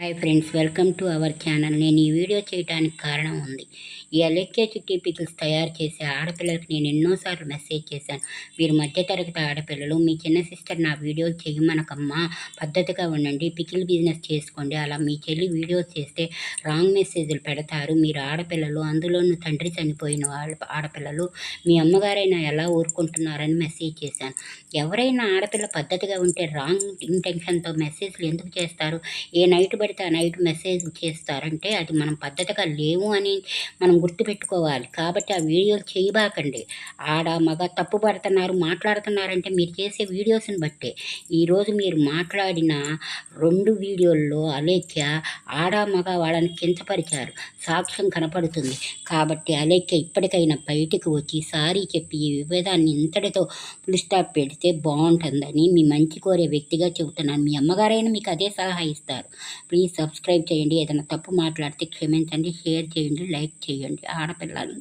Hi friends welcome to our channel నేను ఈ video చేయడానికి కారణం ఉంది. ఈ అలెక్కే చుట్టి పికిల్స్ తయారు చేసే ఆడపిల్లలకి నేను ఎన్నోసార్లు మెసేజ్ చేశాను. మీరు మధ్యతరగతి ఆడపిల్లలు మీ చిన్న సిస్టర్ నా వీడియోలు చేయమనకమ్మా పద్ధతిగా ఉండండి పికిల్ బిజినెస్ చేసుకోండి అలా మీ చెల్లి వీడియోస్ చేస్తే రాంగ్ మెసేజ్లు పెడతారు. మీరు ఆడపిల్లలు అందులోనూ తండ్రి చనిపోయిన వాళ్ళ ఆడపిల్లలు మీ అమ్మగారైనా ఎలా ఊరుకుంటున్నారని మెసేజ్ చేశాను. ఎవరైనా ఆడపిల్ల పద్ధతిగా ఉంటే రాంగ్ ఇంటెన్షన్తో మెసేజ్లు ఎందుకు చేస్తారు? ఏ నైట్ పడితే ఆ నైట్ మెసేజ్ చేస్తారంటే అది మనం పద్ధతిగా లేవు అని మనం గుర్తుపెట్టుకోవాలి. కాబట్టి ఆ వీడియోలు చేయబాకండి. ఆడ మగ తప్పు పడుతున్నారు మాట్లాడుతున్నారంటే మీరు చేసే వీడియోస్ని బట్టే ఈరోజు మీరు మాట్లాడిన రెండు వీడియోల్లో అలేఖ్య ఆడ మగ వాళ్ళని కించపరిచారు. సాక్ష్యం కనపడుతుంది. కాబట్టి అలేఖ్య ఇప్పటికైనా బయటికి వచ్చి సారీ చెప్పి ఈ విభేదాన్ని ఇంతటితో ఫుల్ స్టాప్ పెడితే బాగుంటుందని మీ మంచి కోరే వ్యక్తిగా చెబుతున్నాను. మీ అమ్మగారైనా మీకు అదే సలహా ఇస్తారు. ప్లీజ్ సబ్స్క్రైబ్ చేయండి. ఏదైనా తప్పు మాట్లాడితే క్షమించండి షేర్ చేయండి లైక్ చేయండి. ఆడపిల్లలు